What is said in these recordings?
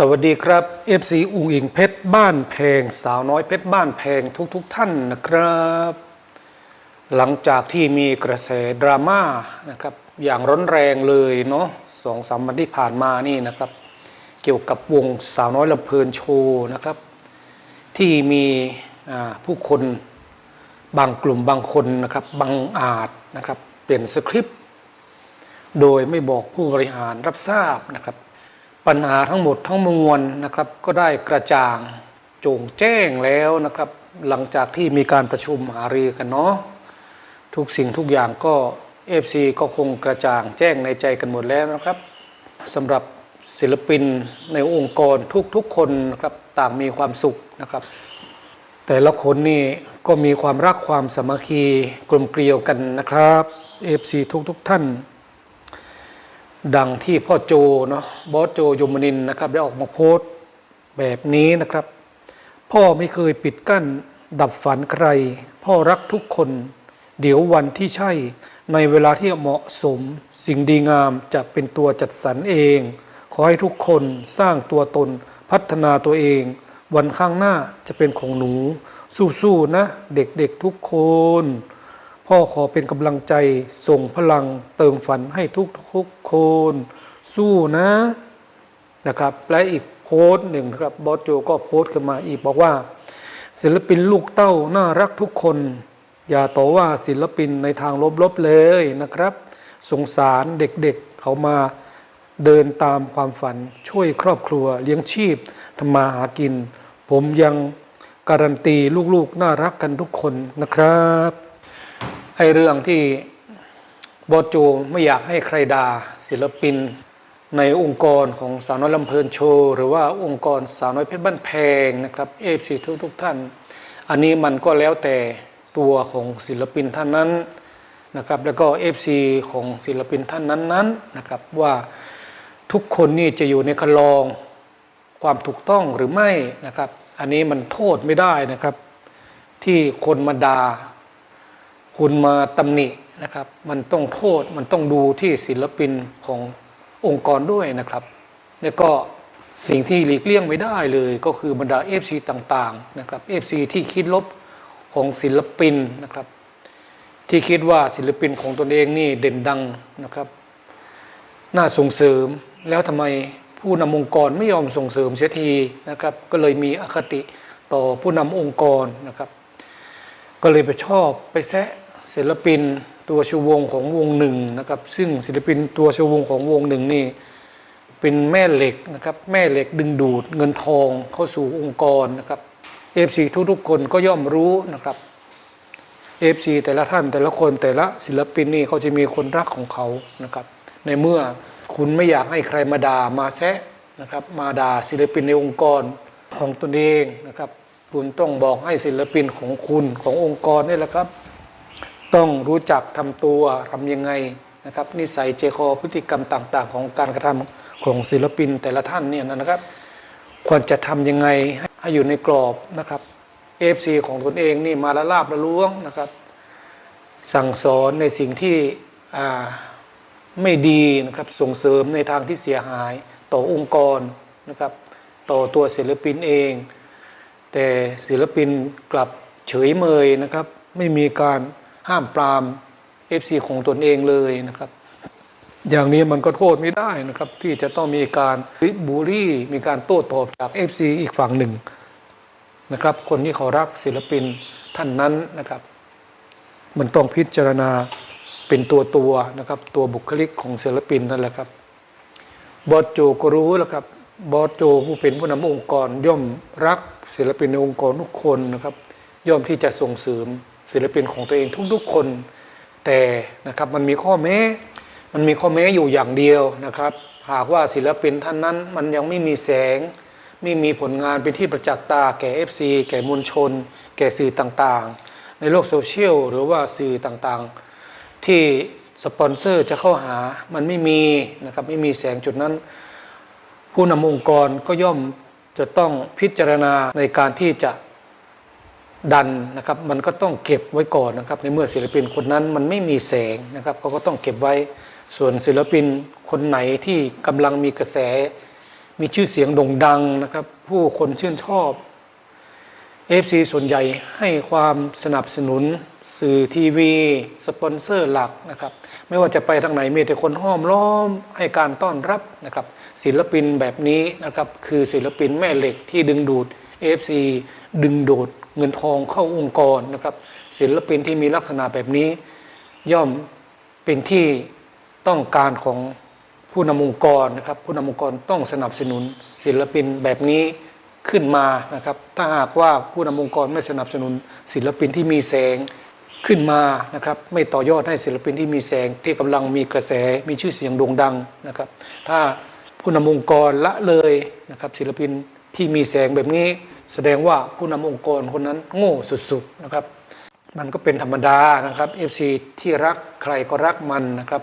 สวัสดีครับ FC อุงอิงเพชรบ้านแพงสาวน้อยเพชรบ้านแพงทุกๆทท่านนะครับ หลังจากที่มีกระแสดราม่านะครับอย่างร้อนแรงเลยเนาะสองสามวันที่ผ่านมานี่นะครับ เกี่ยวกับวงสาวน้อยลำเพลินโชว์นะครับ ที่มีผู้คนบางกลุ่มบางคนนะครับบางอาจนะครับเปลี่ยนสคริปต์โดยไม่บอกผู้บริหารรับทราบนะครับ ปัญหาทั้งหมดทั้งมวลนะครับก็ได้กระจ่างโจ่งแจ้งแล้วนะครับ หลังจากที่มีการประชุมหารือกันเนาะทุกสิ่งทุกอย่างก็ FC ก็คงกระจ่างแจ้งในใจกันหมดแล้วนะครับสำหรับศิลปินในองค์กรทุกๆคนนะครับต่างมีความสุขนะครับ แต่ละคนนี่ก็มีความรักความสามัคคีกลมเกลียวกันนะครับ FC ทุกๆท่าน ดังที่พ่อโจเนาะบอสโจยมนินนะครับ ได้ออกมาโพสต์แบบนี้นะครับ พ่อไม่เคยปิดกั้น ดับฝันใคร พ่อรักทุกคน เดี๋ยววันที่ใช่ในเวลาที่เหมาะสม สิ่งดีงามจะเป็นตัวจัดสรรเอง ขอให้ทุกคนสร้างตัวตนพัฒนาตัวเอง วันข้างหน้าจะเป็นของหนู สู้ๆนะ เด็กๆทุกคน พ่อขอเป็นกำลังใจส่งพลังเติมฝันให้ทุกๆคน สู้นะนะครับ และอีกโพสต์หนึ่งครับบอสโจก็โพสต์ขึ้นมาอีกบอกว่า ศิลปินลูกเต้าน่ารักทุกคน อย่าต่อว่าศิลปินในทางลบๆเลยนะครับ สงสารเด็กๆเขามาเดินตามความฝันช่วยครอบครัวเลี้ยงชีพทำมาหากิน ผมยังการันตีลูกๆ น่ารักกันทุกคนนะครับ ไอ้เรื่องที่บอสโจไม่อยากให้ใครด่าศิลปิน ในองค์กรของสาวน้อยลำเพลินโชว์ หรือว่าองค์กรสาวน้อยเพชรบ้านแพงนะครับเอฟซีทุกทุกท่าน อันนี้มันก็แล้วแต่ตัวของศิลปินท่านนั้นนะครับแล้วก็เอฟซีของศิลปินท่านนั้นๆนะครับว่าทุกคนนี่จะอยู่ในคันลองความถูกต้องหรือไม่นะครับ อันนี้มันโทษไม่ได้นะครับ ที่คนมาด่า คุณมาตำหนินะครับ มันต้องโทษมันต้องดูที่ศิลปินขององค์กรด้วยนะครับ แล้วก็สิ่งที่หลีกเลี่ยงไม่ได้เลยก็คือบรรดา FC ต่างๆนะครับ FC ที่คิดลบของศิลปินนะครับ ที่คิดว่าศิลปินของตนเองนี่เด่นดังนะครับ น่าส่งเสริมแล้วทำไมผู้นำองค์กรไม่ยอมส่งเสริมเสียทีนะครับ ก็เลยมีอคติต่อผู้นำองค์กรนะครับ ก็เลยไปชอบไปแซะ ศิลปินตัวชูวงของวงหนึ่งนะครับ ซึ่งศิลปินตัวชูวงของวงหนึ่งนี่เป็นแม่เหล็กนะครับแม่เหล็กดึงดูดเงินทองเข้าสู่องค์กรนะครับเอฟซีทุกๆคนก็ย่อมรู้นะครับเอฟซีแต่ละท่านแต่ละคนแต่ละศิลปินนี่เขาจะมีคนรักของเขานะครับ ในเมื่อคุณไม่อยากให้ใครมาด่ามาแซะนะครับ มาด่าศิลปินในองค์กรของตนเองนะครับ คุณต้องบอกให้ศิลปินของคุณขององค์กรนี่แหละครับ ต้องรู้จักทำตัวทำยังไงนะครับนิสัยเจคอพฤติกรรมต่างๆ ของการกระทำของศิลปินแต่ละท่านเนี่ยนะครับ ควรจะทำยังไงให้อยู่ในกรอบนะครับเอฟซีของตนเองนี่มาละลาบละล้วงนะครับ สั่งสอนในสิ่งที่ไม่ดีนะครับส่งเสริมในทางที่เสียหายต่อองค์กรนะครับ ต่อตัวศิลปินเอง แต่ศิลปินกลับเฉยเมยนะครับ ไม่มีการ ห้ามปราม FC ของตนเองเลยนะครับ อย่างนี้มันก็โทษไม่ได้นะครับ ที่จะต้องมีการบูลลี่มีการโต้ตอบจาก FC อีกฝั่งหนึ่งนะครับ คนที่เขารักศิลปินท่านนั้นนะครับ มันต้องพิจารณาเป็นตัวตัวนะครับ ตัวบุคลิกของศิลปินนั่นแหละครับ บอสโจก็รู้แล้วครับบอสโจผู้เป็นผู้นำองค์กรย่อมรักศิลปินในองค์กรทุกคนนะครับ ย่อมที่จะส่งเสริม ศิลปินของตัวเองทุกๆคน แต่นะครับมันมีข้อแม้ มันมีข้อแม้อยู่อย่างเดียวนะครับ หากว่าศิลปินท่านนั้นมันยังไม่มีแสง ไม่มีผลงานเป็นที่ประจักษ์ตาแก่ FC แก่มวลชน แก่สื่อต่างๆ ในโลกโซเชียลหรือว่าสื่อต่างๆ ที่สปอนเซอร์จะเข้าหามันไม่มีนะครับไม่มีแสงจุดนั้น ผู้นำองค์กรก็ย่อมจะต้องพิจารณาในการที่จะ ดันนะครับมันก็ต้องเก็บไว้ก่อนนะครับในเมื่อศิลปินคนนั้นมันไม่มีแสงนะครับเขาก็ต้องเก็บไว้ส่วนศิลปินคนไหนที่กำลังมีกระแส มีชื่อเสียงโด่งดังนะครับ ผู้คนชื่นชอบ FC ส่วนใหญ่ให้ความสนับสนุน สื่อทีวี สปอนเซอร์หลักนะครับ ไม่ว่าจะไปทางไหนมีแต่คนห้อมล้อมให้การต้อนรับนะครับ ศิลปินแบบนี้นะครับ คือศิลปินแม่เหล็กที่ดึงดูด FC ดึงดูดเงินทองเข้าองค์กรนะครับ ศิลปินที่มีลักษณะแบบนี้ ย่อมเป็นที่ต้องการของผู้นำองค์กรนะครับ ผู้นำองค์กรต้องสนับสนุนศิลปินแบบนี้ขึ้นมานะครับ ถ้าหากว่าผู้นำองค์กรไม่สนับสนุนศิลปินที่มีแสงขึ้นมานะครับไม่ต่อยอดให้ศิลปินที่มีแสงที่กำลังมีกระแสมีชื่อเสียงโด่งดังนะครับ ถ้าผู้นำองค์กรละเลยนะครับศิลปินที่มีแสงแบบนี้ แสดงว่าผู้นำองค์กรคนนั้นโง่สุดๆนะครับ มันก็เป็นธรรมดานะครับ FC ที่รักใครก็รักมันนะครับ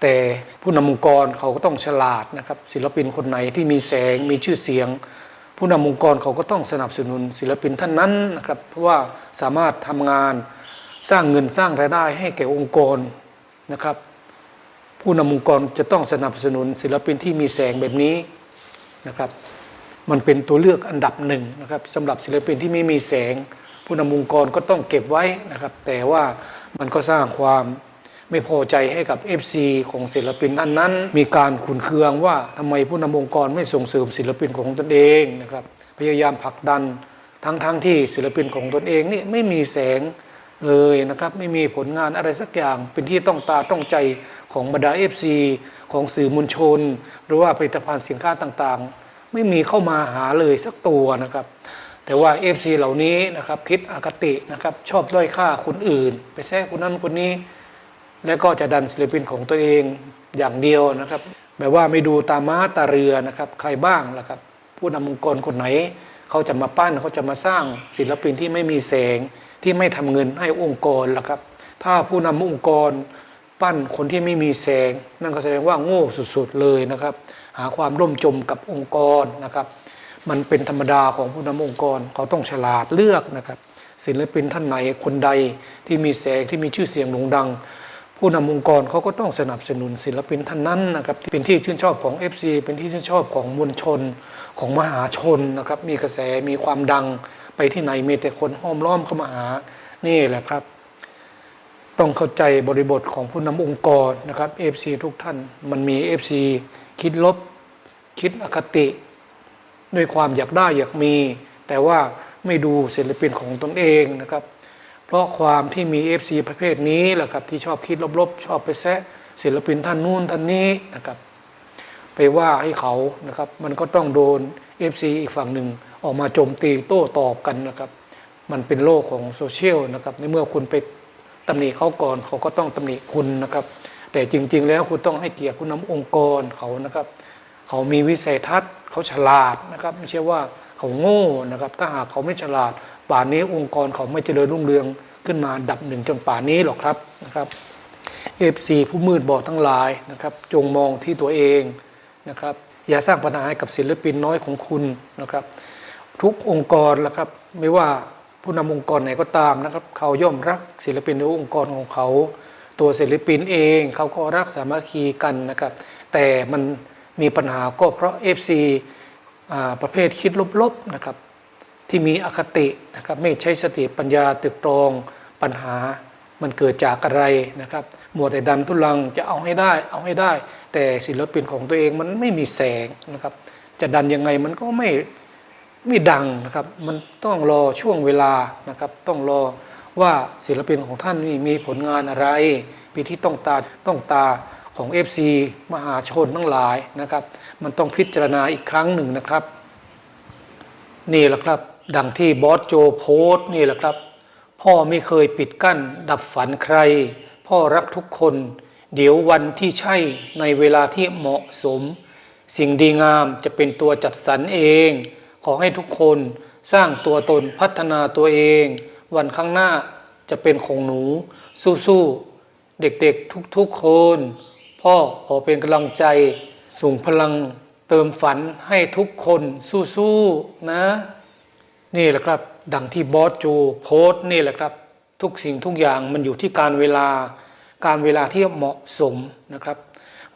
แต่ผู้นำองค์กรเขาก็ต้องฉลาดนะครับ ศิลปินคนไหนที่มีแสงมีชื่อเสียง ผู้นำองค์กรเขาก็ต้องสนับสนุนศิลปินท่านนั้นนะครับ เพราะว่าสามารถทำงานสร้างเงินสร้างรายได้ให้แก่องค์กรนะครับ ผู้นำองค์กรจะต้องสนับสนุนศิลปินที่มีแสงแบบนี้นะครับ มันเป็นตัวเลือกอันดับหนึ่งนะครับสำหรับศิลปินที่ไม่มีแสง ผู้นำองค์กรก็ต้องเก็บไว้นะครับ แต่ว่ามันก็สร้างความไม่พอใจให้กับ FC ของศิลปินท่านนั้น มีการขุนเคืองว่าทำไมผู้นำองค์กรไม่ส่งเสริมศิลปินของตนเองนะครับพยายามผลักดันทั้งๆทที่ศิลปินของตนเองนี่ไม่มีแสงเลยนะครับไม่มีผลงานอะไรสักอย่างเป็นที่ต้องตาต้องใจของบรรดา FC ของสื่อมวลชน หรือว่าผลิตภัณฑ์สินค้าต่างๆ ไม่มีเข้ามาหาเลยสักตัวนะครับ แต่ว่า FC เหล่านี้นะครับคิดอคตินะครับชอบด้อยค่าคนอื่น ไปแซะคนนั้นคนนี้ แล้วก็จะดันศิลปินของตัวเองอย่างเดียวนะครับ แบบว่าไม่ดูตาม้าตาเรือนะครับ ใครบ้างล่ะครับ ผู้นำองค์กรคนไหน เขาจะมาปั้นเขาจะมาสร้างศิลปินที่ไม่มีแสงที่ไม่ทำเงินให้องค์กรล่ะครับ ถ้าผู้นำองค์กร ปั้นคนที่ไม่มีแสง นั่นก็แสดงว่าโง่สุดๆเลยนะครับ หาความร่มจมกับองค์กรนะครับ มันเป็นธรรมดาของผู้นำองค์กรเขาต้องฉลาดเลือกนะครับ ศิลปินท่านไหนคนใดที่มีแสงที่มีชื่อเสียงโด่งดัง ผู้นำองค์กรเขาก็ต้องสนับสนุนศิลปินท่านนั้นนะครับที่เป็นที่ชื่นชอบของ FC เป็นที่ชื่นชอบของมวลชนของมหาชนนะครับ มีกระแสมีความดังไปที่ไหนมีแต่คนห้อมล้อมเข้ามาหานี่แหละครับ ต้องเข้าใจบริบทของผู้นำองค์กรนะครับ FC ทุกท่านมันมี FC คิดลบ คิดอคติ ด้วยความอยากได้อยากมี แต่ว่าไม่ดูศิลปินของตนเองนะครับ เพราะความที่มี FC ประเภทนี้แหละครับที่ชอบคิดลบๆ ชอบไปแซะศิลปินท่านนู้นท่านนี้นะครับ ไปว่าให้เขานะครับ มันก็ต้องโดน FC อีกฝั่งหนึ่งออกมาโจมตีโต้ตอบกันนะครับ มันเป็นโลกของโซเชียลนะครับในเมื่อคุณไป ตำหนิเขาก่อนเขาก็ต้องตำหนิคุณนะครับ แต่จริง ๆ แล้วคุณต้องให้เกียรติผู้นำองค์กรเขานะครับ เขามีวิสัยทัศน์เขาฉลาดนะครับไม่ใช่ว่าเขาโง่นะครับ ถ้าหากเขาไม่ฉลาด ป่านนี้องค์กรเขาไม่เจริญรุ่งเรืองขึ้นมาดับหนึ่งจนป่านนี้หรอกครับนะครับเอฟซีผู้มืดบอดทั้งหลายนะครับ จงมองที่ตัวเองนะครับ อย่าสร้างปัญหาให้กับศิลปินน้อยของคุณนะครับ ทุกองค์กรละครับ ไม่ว่า ผู้นำองค์กรไหนก็ตามนะครับ เขาย่อมรักศิลปินในองค์กรของเขา ตัวศิลปินเองเขาก็รักสามัคคีกันนะครับ แต่มันมีปัญหาก็เพราะ FC อ่าประเภทคิดลบๆนะครับ ที่มีอคตินะครับไม่ใช้สติปัญญาตึกตรองปัญหามันเกิดจากอะไรนะครับมัวแต่ดันทุลังจะเอาให้ได้เอาให้ได้ แต่ศิลปินของตัวเองมันไม่มีแสงนะครับ จะดันยังไงมันก็ไม่ ไม่ดังนะครับ มันต้องรอช่วงเวลานะครับ ต้องรอว่าศิลปินของท่านนี่มีผลงานอะไรปีที่ต้องตาต้องตาของ FC มหาชนทั้งหลายนะครับ มันต้องพิจารณาอีกครั้งหนึ่งนะครับ นี่แหละครับ ดังที่บอสโจโพสนี่แหละครับ พ่อไม่เคยปิดกั้น ดับฝันใคร พ่อรักทุกคน เดี๋ยววันที่ใช่ในเวลาที่เหมาะสม สิ่งดีงามจะเป็นตัวจัดสรรเอง ขอให้ทุกคนสร้างตัวตนพัฒนาตัวเอง วันข้างหน้าจะเป็นของหนู สู้ๆเด็กๆทุกๆคน พ่อขอเป็นกำลังใจ ส่งพลังเติมฝันให้ทุกคนสู้ๆนะ นี่แหละครับ ดังที่บอสโจโพสนี่แหละครับ ทุกสิ่งทุกอย่างมันอยู่ที่การเวลาการเวลาที่เหมาะสมนะครับ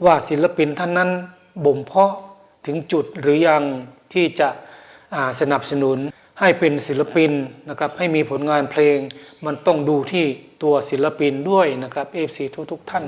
ว่าศิลปินท่านนั้นบ่มเพาะถึงจุดหรือยังที่จะ สนับสนุนให้เป็นศิลปินนะครับให้มีผลงานเพลง มันต้องดูที่ตัวศิลปินด้วยนะครับเอฟซีทุกๆท่าน